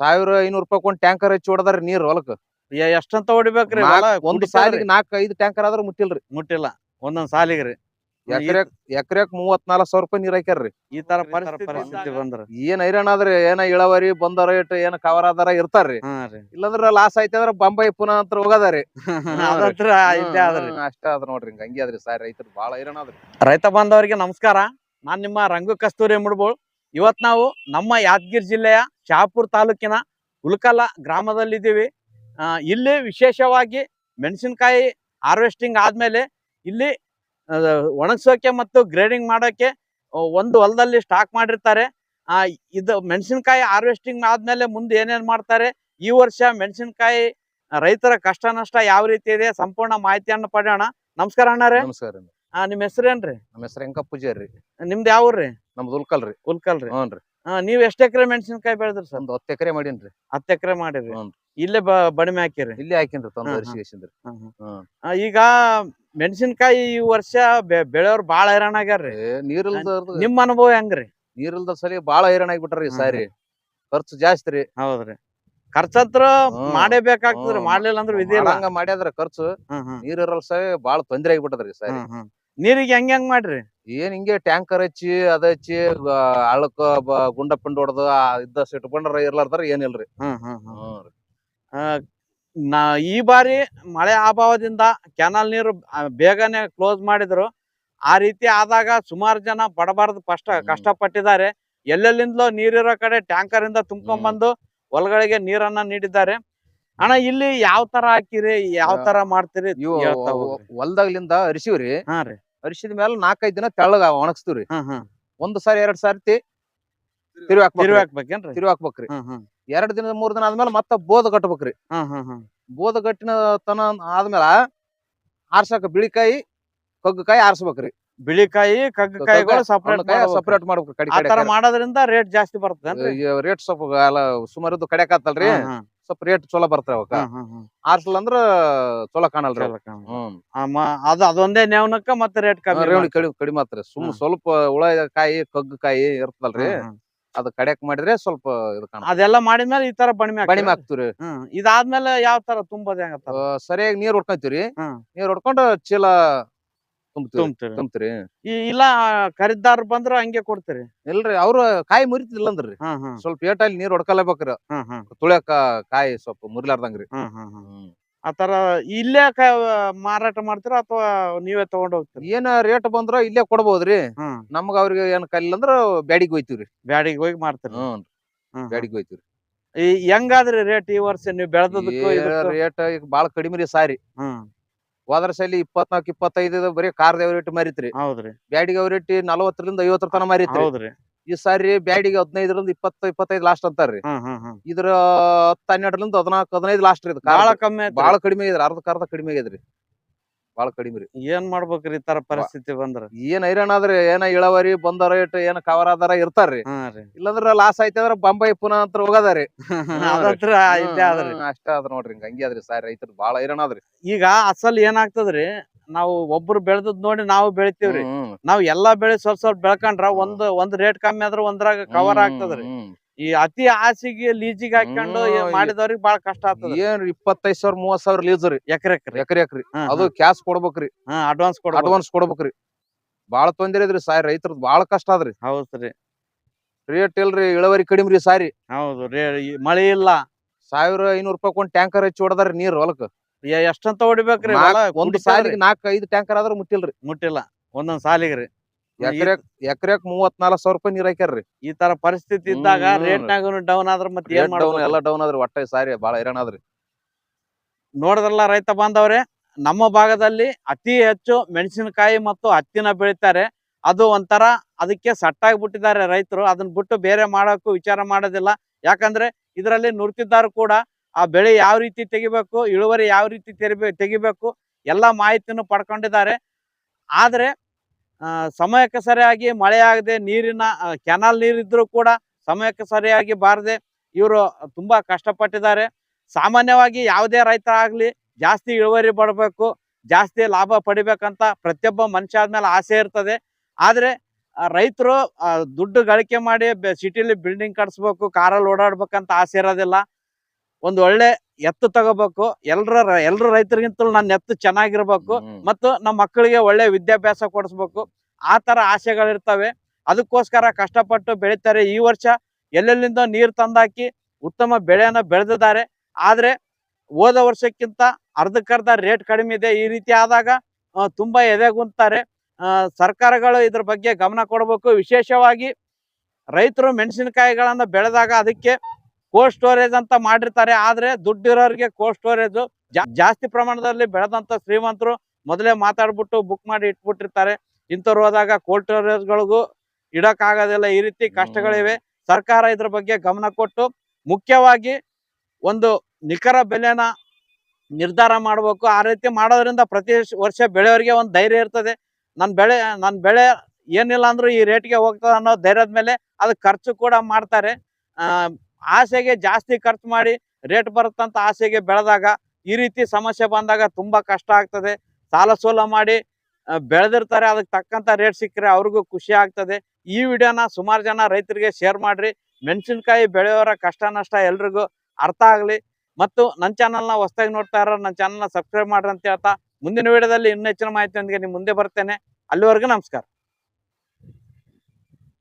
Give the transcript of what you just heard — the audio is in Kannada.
ಸಾವಿರ ಐನೂರ್ ರೂಪಾಯಿ ಕೊಂಡ್ ಟ್ಯಾಂಕರ್ ಹಚ್ಚಿ ಹೊಡೆದಾರ ನೀರ್ ಹೊಲಕ್. ಎಷ್ಟಂತ ಹೊಡಿಬೇಕ್ರಿ ಒಂದ್? ಸಾಲಿಗೆ ನಾಲ್ಕ ಐದು ಟ್ಯಾಂಕರ್ ಆದ್ರ ಮುಟ್ಟಿಲ್ರಿ. ಮುಟ್ಟಿಲ್ಲ. ಒಂದೊಂದ್ ಸಾಲಿಗ್ರಿ ಎಕರೆಕ್ ಎಕರೆಕ್ ಮೂವತ್ ನಾಲ್ಕ್ ಸಾವಿರ ರೂಪಾಯಿ ನೀರ್ ಹಾಕ್ಯಾರ್ರಿ. ಈ ತರ ಪರಿಸ್ಥಿತಿ ಬಂದ್ರ. ಏನ್ ಹೈರಾಣ ಆದ್ರಿ ಏನ ಇಳವರಿ ಬಂದ ರೇಟ್ ಏನ ಕವರ್ ಆದಾರ ಇರ್ತಾರ್ರಿ. ಇಲ್ಲಾಂದ್ರ ಲಾಸ್ ಐತಿ ಅಂದ್ರ ಬಂಬೈ ಪುನಃ ಅಂತ ಹೋಗದಾರಿ ಅಷ್ಟೇ ಆದ್ರ. ಆದ್ರಿ ಅಷ್ಟ ಅದ ನೋಡ್ರಿ ಹಂಗಿ ಹಂಗೆ ಅದ್ರಿ ಸಾರಿ ರೈತರು ಬಾಳ ಐರನ್ ಆದ್ರಿ. ರೈತ ಬಾಂಧವರಿಗೆ ನಮಸ್ಕಾರ. ನಾನ್ ನಿಮ್ಮ ರಂಗು ಕಸ್ತೂರಿ ಮುಡ್ಬೋಳ್. ಇವತ್ ನಾವು ನಮ್ಮ ಯಾದಗಿರಿ ಜಿಲ್ಲೆಯ ಶಹಾಪುರ ತಾಲೂಕಿನ ಉಲ್ಕಲ ಗ್ರಾಮದಲ್ಲಿದ್ದೀವಿ. ಇಲ್ಲಿ ವಿಶೇಷವಾಗಿ ಮೆಣಸಿನಕಾಯಿ ಹಾರ್ವೆಸ್ಟಿಂಗ್ ಆದ್ಮೇಲೆ ಇಲ್ಲಿ ಒಣಗಿಸೋಕೆ ಮತ್ತು ಗ್ರೇಡಿಂಗ್ ಮಾಡೋಕೆ ಒಂದು ಹೊಲದಲ್ಲಿ ಸ್ಟಾಕ್ ಮಾಡಿರ್ತಾರೆ. ಇದು ಮೆಣಸಿನಕಾಯಿ ಹಾರ್ವೆಸ್ಟಿಂಗ್ ಆದ್ಮೇಲೆ ಮುಂದೆ ಏನೇನ್ ಮಾಡ್ತಾರೆ, ಈ ವರ್ಷ ಮೆಣಸಿನಕಾಯಿ ರೈತರ ಕಷ್ಟ ನಷ್ಟ ಯಾವ ರೀತಿ ಇದೆ, ಸಂಪೂರ್ಣ ಮಾಹಿತಿಯನ್ನು ಪಡೆಯೋಣ. ನಮಸ್ಕಾರ ಅಣ್ಣರೇ. ನಮಸ್ಕಾರ ರೀ. ನಿಮ್ ಹೆಸರೇನ್ರಿ ನಮ್ಮ ಹೆಸರು ಹೆಂಕ ಪೂಜಾರಿ ನಿಮ್ದು ಯಾವ ಊರ್ರಿ? ನಮ್ದು ಉಲ್ಕಲ್ರಿ ಉಲ್ಕಲ್ರಿ ರೀ. ಹಾ ನೀವ್ ಎಷ್ಟ್ ಎಕರೆ ಮೆಣಸಿನಕಾಯಿ ಬೆಳೆದ್ರಿ ಸರ್? ಒಂದು ಹತ್ತು ಎಕರೆ ಮಾಡೀನ್ರಿ ಹತ್ತು ಎಕರೆ ಮಾಡಿರಿ. ಇಲ್ಲೇ ಬ- ಬಡಿಮೆ ಹಾಕಿರಿ. ಇಲ್ಲಿ ಹಾಕಿನ್ರಿ ತೊಂದರೆ ಹಾ, ಹಾ. ಆ, ಈಗ ಮೆಣಸಿನಕಾಯಿ ಈ ವರ್ಷ ಬೆ- ಬೆಳೆಯೋರ್ ಬಾಳ ಹೈರಾಣ ಆಗ್ಯಾರ್ರಿ ಏ ನೀರಿಲ್ದ ನಿಮ್ ಅನುಭವ ಹೆಂಗ್ರಿ? ನೀರಿಲ್ದ ಸರಿ ಬಾಳ ಹೈರಾಣ ಆಗ್ಬಿಟ್ರಿ ಈ. ಸಾರಿ. ಖರ್ಚು ಜಾಸ್ತಿ ರೀ. ಹೌದ್ರಿ. ಖರ್ಚತ್ರ ಮಾಡೇ ಮಾಡೇಬೇಕಾಗ್ತದ್ರಿ. ಮಾಡ್ಲಿಲ್ಲ ಅಂದ್ರೆ ವಿಧಿ ಇಲ್ಲ. ಮಾಡಂಗ ಮಾಡ್ಯಾದ್ರ ಖರ್ಚು ಹ್ಮ್, ಹ್ಮ್, ನೀರ್ ಇರಲ್ ಸರಿ ಬಾಳ ತೊಂದ್ರೆ ಆಗ್ಬಿಟ್ಟದ್ರಿ ಈ ಸಾರಿ. ಹ್ಮ್, ಹ್ಮ್. ನೀರಿಗೆ ಹೆಂಗ್ ಹೆಂಗ್ ಮಾಡ್ರಿ ಏನ್ ಹಿಂಗೆ ಟ್ಯಾಂಕರ್ ಹಚ್ಚಿ ಅದ ಹಚ್ಚಿ ಅಳಕ ಗುಂಡ ಪಿಂಡ್ ಹೊಡ್ದು ಇದ್ದ ಸಿಟ್ಕೊಂಡ್ರ ಇರ್ಲಾರ್ದಾರ ಏನಿಲ್ರಿ ಹ್ಮ್, ಹ್ಮ್, ಹ್ಮ್. ಹ್ಮ್ ಆ, ನಾ ಈ ಬಾರಿ ಮಳೆ ಅಭಾವದಿಂದ ಕೆನಲ್ ನೀರು ಆ, ಬೇಗನೆ ಕ್ಲೋಸ್ ಮಾಡಿದ್ರು ಆ ರೀತಿ ಆದಾಗ ಸುಮಾರು ಜನ ಬಡಬಾರ್ದು ಕಷ್ಟ ಹ್ಮ್. ಕಷ್ಟಪಟ್ಟಿದ್ದಾರೆ ಎಲ್ಲೆಲ್ಲಿಂದಲೋ ನೀರಿರೋ ಕಡೆ ಟ್ಯಾಂಕರ್ ಇಂದ ತುಂಬ್ಕೊಂಡ್ ಹ್ಮ್. ಬಂದು ಹೊಲಗಳಿಗೆ ನೀರನ್ನ ನೀಡಿದ್ದಾರೆ ಅಣ್ಣ ಇಲ್ಲಿ ಯಾವ ತರ ಹಾಕಿರಿ ಯಾವ ತರ ಮಾಡ್ತೀರಿ ಇವು ಹೇಳ್ತಾ ಹೋಗ್ರಿ. ಹೊಲ್ದಾಗ್ಲಿಂದ ಅರಿಸಿವ್ರಿ ಹಾ ರೀ ಅರಿಸಿದ ಮೇಲೆ ನಾಲ್ಕೈದು ದಿನ ತೆಳ್ಳಗ ಒಣಗಿಸ್ತೀವ್ರಿ. ಒಂದ್ ಸಾರಿ ಎರಡ್ ಸಾರಿ ತಿರುವಿ ಹಾಕ್ಬೇಕೇನ್ರಿ? ತಿರುವಿ ಹಾಕ್ಬೇಕ್ರಿ. ಎರಡ್ ದಿನ ಮೂರ್ ದಿನ ಆದ್ಮೇಲೆ ಮತ್ತ ಬೋಧ ಕಟ್ಬೇಕ್ರಿ. ಬೋಧ ಕಟ್ಟಿನ ಹ್ಮ್. ಬೋದ ಕಟ್ಟಿನ ತನ ಆದ್ಮೇಲೆ ಆರ್ಸಕ ಬಿಳಿಕಾಯಿ ಕಗ್ಗಕಾಯಿ ಆರ್ಸ್ಬೇಕ್ರಿ. ಬಿಳಿಕಾಯಿ ಕಗ್ಗಕಾಯಿಗಳು ಸಪರೇಟ್ ಸಪರೇಟ್ ಮಾಡ್ಬೇಕ್ರಿ ಮಾಡೋದ್ರಿಂದ ರೇಟ್ ಜಾಸ್ತಿ ಬರ್ತದೆ ರೇಟ್ ಸ್ವಲ್ಪ ಎಲ್ಲ ಸುಮಾರು ಕಡೆಕಾತಲ್ರಿ ಸ್ವಲ್ಪ ರೇಟ್ ಚಲೋ ಅವಕ್ಕ ಹ್ಮ್. ಆರ್ಸಲ್ ಅಂದ್ರ ಚಲೋ ಕಾಣಲ್ರಿ. ಹ್ಮ್ ಅದು ಅದೊಂದೇ ನೇವನಕ್ಕ ಮತ್ತೆ ರೇಟ್ ಕಮ್ಮಿ. ಕಡಿಮೆ ಕಡಿಮೆ ಆತ್ರಿ ಸುಮ್. ಸ್ವಲ್ಪ ಹುಳ ಕಗ್ಗಕಾಯಿ ಕಗ್ಗ ಕಾಯಿ ಹ್ಮ್. ಅದ್ ಕಡೆಕ್ ಮಾಡಿದ್ರೆ ಸ್ವಲ್ಪ ಇದು ಕಾಣ ಅದೆಲ್ಲ ಮಾಡಿದ್ಮೇಲೆ ಈ ತರ ಬಣಿಮೆ ಬಣಿಮೆ? ಹಾಕ್ತಿವ್ರಿ ಇದಾದ್ಮೇಲೆ ಯಾವ ತರ ತುಂಬೋದು ಹೆಂಗ ಸರಿಯಾಗಿ ನೀರ್ ಹೊಡ್ಕೊಂತೀವ್ರಿ. ನೀರ್ ಹೊಡ್ಕೊಂಡು ಚೀಲ ತುಂಬ್ತೀರಿ ತುಂಬ್ತೀರಿ. ಈ ಇಲ್ಲ ಖರೀದಾರ್ ಬಂದ್ರ ಹಂಗೆ ಕೊಡ್ತೀರಿ. ಇಲ್ರಿ ಅವ್ರ ಕಾಯಿ ಮುರಿತಿಲ್ಲ ಅಂದ್ರಿ. ಸ್ವಲ್ಪ ಏಟಲ್ಲಿ ನೀರ್ ಹೊಡ್ಕೊಲೇಬೇಕ್ರಿ. ತುಳಿಯಕ ಕಾಯಿ ಸ್ವಲ್ಪ ಮುರಿಲಾರ್ದಂಗ್ರಿ. ಆತರ ಇಲ್ಲೇ ಮಾರಾಟ ಮಾಡ್ತೀರ ಅಥವಾ ನೀವೇ ತಗೊಂಡ್ ಹೋಗ್ತೀರಿ? ಏನ ರೇಟ್ ಬಂದ್ರ ಇಲ್ಲೇ ಕೊಡ್ಬೋದ್ರಿ. ನಮ್ಗ ಅವ್ರಿಗೆ ಏನ್ ಕಲ್ಲ ಅಂದ್ರ ಬ್ಯಾಡಿಗೆ ಹೋಯ್ತಿವ್ರಿ. ಬ್ಯಾಡಿಗೆ ಹೋಗಿ ಮಾರ್ತೀರಿ. ಬ್ಯಾಡಿಗೆ ಹೋಯ್ತಿವ್ರಿ. ಈ ಹೆಂಗಾದ್ರಿ ರೇಟ್ ಈ ವರ್ಷ ನೀವು ಬೆಳೆದದಕ್ಕೂ ರೇಟ್ ಈಗ ಬಾಳ ಕಡಿಮೆ ರೀ ಸಾರಿ. ಹೋದ್ರ ಸಲಿ ಇಪ್ಪತ್ನಾಕ್ ಇಪ್ಪತ್ತೈದು ಬರೀ ಕಾರ್ ರೇಟ್ ಮಾರಿತ್ರಿ. ಹೌದ್ರಿ. ಬ್ಯಾಡಿಗೆ ರೇಟ್ ನಲವತ್ತರಿಂದ ಐವತ್ತರ ತನ ಮಾರಿತ್ರಿ. ಹೌದ್ರಿ. ಈ ಸಾರಿ ಬ್ಯಾಡಿಗೆ ಹದಿನೈದರಿಂದ ಇಪ್ಪತ್ತ ಇಪ್ಪತ್ತೈದು ಲಾಸ್ಟ್ ಅಂತಾರ್ರಿ. ಇದ್ರ ಹತ್ತ ಹನ್ನೆರಡರಿಂದ ಹದಿನಾಲ್ಕು ಹದಿನೈದು ಲಾಸ್ಟ್ ರೀ ಇದು ಬಾಳ. ಕಮ್ಮಿ. ಬಾಳ ಕಡಿಮೆ ಆಗಿದ್ರಿ. ಅರ್ಧಕ್ ಅರ್ಧ ಕಡಿಮೆ ಆಗಿದ್ರಿ. ಬಾಳ ಕಡಿಮೆ ರೀ. ಏನ್ ಮಾಡ್ಬೇಕ್ರಿ ಈ ತರ ಪರಿಸ್ಥಿತಿ ಬಂದ್ರ? ಏನ್ ಐರನ್ ಆದ್ರೆ ಏನ ಇಳವರಿ ಬಂದ ರೇಟ್ ಏನ ಕವರ್ ಆದಾರ ಇರ್ತಾರ್ರಿ ಹಾ ರೀ. ಇಲ್ಲಂದ್ರ ಲಾಸ್ ಆಯ್ತಂದ್ರ ಬಂಬೈ ಪುನಃ ಅಂತ ಹೋಗದಾರಿ ಅದತ್ರ ಇದ್ದೇ ಆದ್ರಿ ಹ್ಮ್, ಅಷ್ಟ ಅದ ನೋಡ್ರಿ ಹಿಂಗ ಹಂಗೆ ಅದ್ರಿ ಸಾರಿ ರೈತರು ಬಾಳ ಹೈರಾಣ ಆದ್ರಿ. ಈಗ ಅಸಲ್ ಏನಾಗ್ತದ್ರಿ ನಾವು ಒಬ್ರು ಬೆಳೆದದ್ ನೋಡಿ ನಾವು ಬೆಳಿತೀವ್ರಿ. ಹ್ಮ್, ನಾವ್ ಎಲ್ಲಾ ಬೆಳೆ ಸ್ವಲ್ಪ ಸ್ವಲ್ಪ ಬೆಳ್ಕೊಂಡ್ರ ಒಂದ್ ಒಂದ್ ರೇಟ್ ಕಮ್ಮಿ ಆದ್ರ ಒಂದ್ರಾಗ ಕವರ್ ಹ್ಮ್, ಆಗ್ತದ್ರಿ. ಹ್ಮ್. ಈ ಅತಿ ಆಸೆಗೆ ಲೀಜಿಗ್ ಹಾಕೊಂಡು ಹ್ಮ್, ಮಾಡಿದವ್ರಿಗೆ ಬಾಳ ಕಷ್ಟ ಆಗ್ತದ. ಏನ್ ಇಪ್ಪತ್ತೈದು ಸಾವಿರ ಮೂವತ್ ಸಾವಿರ ಲೀಸ್ ರೀ. ಎಕರೆ ಎಕರೆ. ಎಕರೆ ಎಕ್ರಿ. ಅದು ಕ್ಯಾಶ್ ಕೊಡ್ಬೇಕ್ರಿ. ಅಡ್ವಾನ್ಸ್ ಕೊಡ ಅಡ್ವಾನ್ಸ್ ಕೊಡ್ಬೇಕ್ರಿ. ಬಾಳ ತೊಂದರೆ ಇದ್ರಿ ಸಾರಿ ರೈತರದ್ ಬಾಳ ಕಷ್ಟ ಅದ್ರಿ ಹೌದ್ರಿ. ರೇಟ್ ಇಲ್ರಿ ಇಳುವರಿ ಕಡಿಮೆ ರೀ ಸಾರಿ ಹೌದು ರೇ ಈ ಮಳೆ ಇಲ್ಲ. ಸಾವಿರ ಐನೂರ್ ರೂಪಾಯಿ ಕೊಂಡ್ ಟ್ಯಾಂಕರ್ ಹಚ್ಚಿ ಹೊಡದಾರಿ ನೀರ್ ಹೊಲಕ್. ಎ- ಎಷ್ಟಂತ ಹೊಡಿಬೇಕ್ರಿ ಹೊಲ ನಾಲ್ಕ್- ಒಂದ್. ಸಾಲಿಗೆ ನಾಲ್ಕ್ ಐದ್ ಟ್ಯಾಂಕರ್ ಆದ್ರೂ ಮುಟ್ಟಿಲ್ರಿ. ಮುಟ್ಟಿಲ್ಲ. ಒಂದೊಂದ್ ಸಾಲಿಗ್ರಿ. ಎಕರೆ ಎಕರೆಕ್ ಮೂವತ್ನಾಲ್ಕ ಸಾವಿರ ರೂಪಾಯಿ ನೀರ್ ಹಾಕ್ಯಾರ್ರಿ. ಈ ತರ ಪರಿಸ್ಥಿತಿ ಇದ್ದಾಗ ರೇಟ್ ರೇಟ್ನಾಗ ಡೌನ್ ಆದ್ರ ಮತ್ತೆ ಏನ್ ಮಾಡೋದು ಎಲ್ಲ ಡೌನ್ ಆದ್ರಿ ಒಟ್ಟ ಸಾರಿ ಬಾಳ ಹೈರಾಣ ಆದ್ರಿ. ನೋಡಿದ್ರಲ್ಲ ರೈತ ಬಾಂಧವ್ರೆ ನಮ್ಮ ಭಾಗದಲ್ಲಿ ಅತಿ ಹೆಚ್ಚು ಮೆಣಸಿನಕಾಯಿ ಮತ್ತು ಹತ್ತಿನ ಬೆಳಿತಾರೆ. ಅದು ಒಂಥರ ಅದಕ್ಕೆ ಸಟ್ಟಾಗಿ ಬಿಟ್ಟಿದ್ದಾರೆ ರೈತರು. ಅದನ್ನ ಬಿಟ್ಟು ಬೇರೆ ಮಾಡೋಕ್ಕೂ ವಿಚಾರ ಮಾಡೋದಿಲ್ಲ. ಯಾಕಂದ್ರೆ ಇದರಲ್ಲಿ ನುರ್ತಿದ್ದಾರು ಕೂಡ ಆ ಬೆಳೆ ಯಾವ ರೀತಿ ತೆಗಿಬೇಕು ಇಳುವರಿ ಯಾವ ರೀತಿ ತೆರಿಬೇ ತೆಗಿಬೇಕು ಎಲ್ಲ ಮಾಹಿತಿನೂ ಪಡ್ಕೊಂಡಿದ್ದಾರೆ. ಆದ್ರೆ ಸಮಯಕ್ಕೆ ಸರಿಯಾಗಿ ಮಳೆ ಆಗದೆ ನೀರಿನ ಕೆನಾಲ್ ನೀರಿದ್ರು ಕೂಡ ಸಮಯಕ್ಕೆ ಸರಿಯಾಗಿ ಬಾರದೆ ಇವರು ತುಂಬಾ ಕಷ್ಟಪಟ್ಟಿದ್ದಾರೆ. ಸಾಮಾನ್ಯವಾಗಿ ಯಾವುದೇ ರೈತ ಆಗಲಿ ಜಾಸ್ತಿ ಇಳುವರಿ ಬರಬೇಕು, ಜಾಸ್ತಿ ಲಾಭ ಪಡಿಬೇಕಂತ ಪ್ರತಿಯೊಬ್ಬ ಮನುಷ್ಯ ಆದ್ಮೇಲೆ ಆಸೆ ಇರ್ತದೆ. ಆದರೆ ರೈತರು ದುಡ್ಡು ಗಳಿಕೆ ಮಾಡಿ ಸಿಟಿಲಿ ಬಿಲ್ಡಿಂಗ್ ಕಟ್ಸ್ಬೇಕು, ಕಾರಲ್ಲಿ ಓಡಾಡ್ಬೇಕಂತ ಆಸೆ ಇರೋದಿಲ್ಲ. ಒಂದು ಒಳ್ಳೆ ಎತ್ತು ತಗೋಬೇಕು. ಎಲ್ರ ಎಲ್ರು ರೈತರಿಗಿಂತಲೂ ನನ್ನ ಎತ್ತು ಚೆನ್ನಾಗಿರ್ಬೇಕು. ಮತ್ತು ನಮ್ಮ ಮಕ್ಕಳಿಗೆ ಒಳ್ಳೆ ವಿದ್ಯಾಭ್ಯಾಸ ಕೊಡಿಸ್ಬೇಕು. ಆ ತರ ಆಸೆಗಳಿರ್ತವೆ. ಅದಕ್ಕೋಸ್ಕರ ಕಷ್ಟಪಟ್ಟು ಬೆಳಿತಾರೆ. ಈ ವರ್ಷ ಎಲ್ಲೆಲ್ಲಿಂದ ನೀರು ತಂದಾಕಿ ಉತ್ತಮ ಬೆಳೆಯನ್ನ ಬೆಳೆದಿದ್ದಾರೆ. ಆದ್ರೆ ಹೋದ ವರ್ಷಕ್ಕಿಂತ ಅರ್ಧಕ್ಕರ್ಧ ರೇಟ್ ಕಡಿಮೆ ಇದೆ. ಈ ರೀತಿ ಆದಾಗ ತುಂಬಾ ಎದೆಗುಂತಾರೆ ಸರ್ಕಾರಗಳು ಇದ್ರ ಬಗ್ಗೆ ಗಮನ ಕೊಡಬೇಕು. ವಿಶೇಷವಾಗಿ ರೈತರು ಮೆಣಸಿನಕಾಯಿಗಳನ್ನ ಬೆಳೆದಾಗ ಅದಕ್ಕೆ ಕೋಲ್ಡ್ ಸ್ಟೋರೇಜ್ ಅಂತ ಮಾಡಿರ್ತಾರೆ, ಆದ್ರೆ ದುಡ್ಡಿರೋರಿಗೆ ಕೋಲ್ಡ್ ಸ್ಟೋರೇಜ್ ಜಾಸ್ತಿ ಪ್ರಮಾಣದಲ್ಲಿ ಬೆಳೆದಂತ ಶ್ರೀಮಂತರು ಮೊದಲೇ ಮಾತಾಡ್ಬಿಟ್ಟು ಬುಕ್ ಮಾಡಿ ಇಟ್ಬಿಟ್ಟಿರ್ತಾರೆ. ಇಂಥವ್ರು ಹೋದಾಗ ಕೋಲ್ಡ್ ಸ್ಟೋರೇಜ್ಗಳಿಗೂ ಇಡಕ್ ಆಗೋದಿಲ್ಲ ಈ ರೀತಿ ಕಷ್ಟಗಳಿವೆ. ಸರ್ಕಾರ ಇದ್ರ ಬಗ್ಗೆ ಗಮನ ಕೊಟ್ಟು ಮುಖ್ಯವಾಗಿ ಒಂದು ನಿಖರ ಬೆಲೆನ ನಿರ್ಧಾರ ಮಾಡಬೇಕು. ಆ ರೀತಿ ಮಾಡೋದ್ರಿಂದ ಪ್ರತಿ ವರ್ಷ ಬೆಳೆಯವರಿಗೆ ಒಂದು ಧೈರ್ಯ ಇರ್ತದೆ. ನನ್ನ ಬೆಳೆ ನನ್ನ ಬೆಳೆ ಏನಿಲ್ಲ ಅಂದ್ರೂ ಈ ರೇಟ್ಗೆ ಹೋಗ್ತದೆ ಅನ್ನೋ ಧೈರ್ಯದ ಮೇಲೆ ಅದು ಖರ್ಚು ಕೂಡ ಮಾಡ್ತಾರೆ. ಆಸೆಗೆ ಜಾಸ್ತಿ ಖರ್ಚು ಮಾಡಿ ರೇಟ್ ಬರುತ್ತಂತ ಆಸೆಗೆ ಬೆಳೆದಾಗ ಈ ರೀತಿ ಸಮಸ್ಯೆ ಬಂದಾಗ ತುಂಬಾ ಕಷ್ಟ ಆಗ್ತದೆ. ಸಾಲ ಸೋಲ ಮಾಡಿ ಬೆಳೆದಿರ್ತಾರೆ, ಅದಕ್ಕೆ ತಕ್ಕಂತ ರೇಟ್ ಸಿಕ್ಕರೆ ಅವ್ರಿಗೂ ಖುಷಿ ಆಗ್ತದೆ. ಈ ವಿಡಿಯೋನ ಸುಮಾರು ಜನ ರೈತರಿಗೆ ಶೇರ್ ಮಾಡ್ರಿ. ಮೆಣಸಿನ್ಕಾಯಿ ಬೆಳೆಯೋರ ಕಷ್ಟ ನಷ್ಟ ಎಲ್ರಿಗೂ ಅರ್ಥ ಆಗಲಿ. ಮತ್ತು ನನ್ನ ಚಾನಲ್ನ ಹೊಸದಾಗಿ ನೋಡ್ತಾ ಇರೋ ನನ್ನ ಚಾನಲ್ನ ಸಬ್ಸ್ಕ್ರೈಬ್ ಮಾಡ್ರಿ ಅಂತ ಹೇಳ್ತಾ ಮುಂದಿನ ವಿಡಿಯೋದಲ್ಲಿ ಇನ್ನೂ ಹೆಚ್ಚಿನ ಮಾಹಿತಿಯೊಂದಿಗೆ ನಿಮ್ಮ ಮುಂದೆ ಬರ್ತೇನೆ. ಅಲ್ಲಿವರೆಗೂ ನಮಸ್ಕಾರ.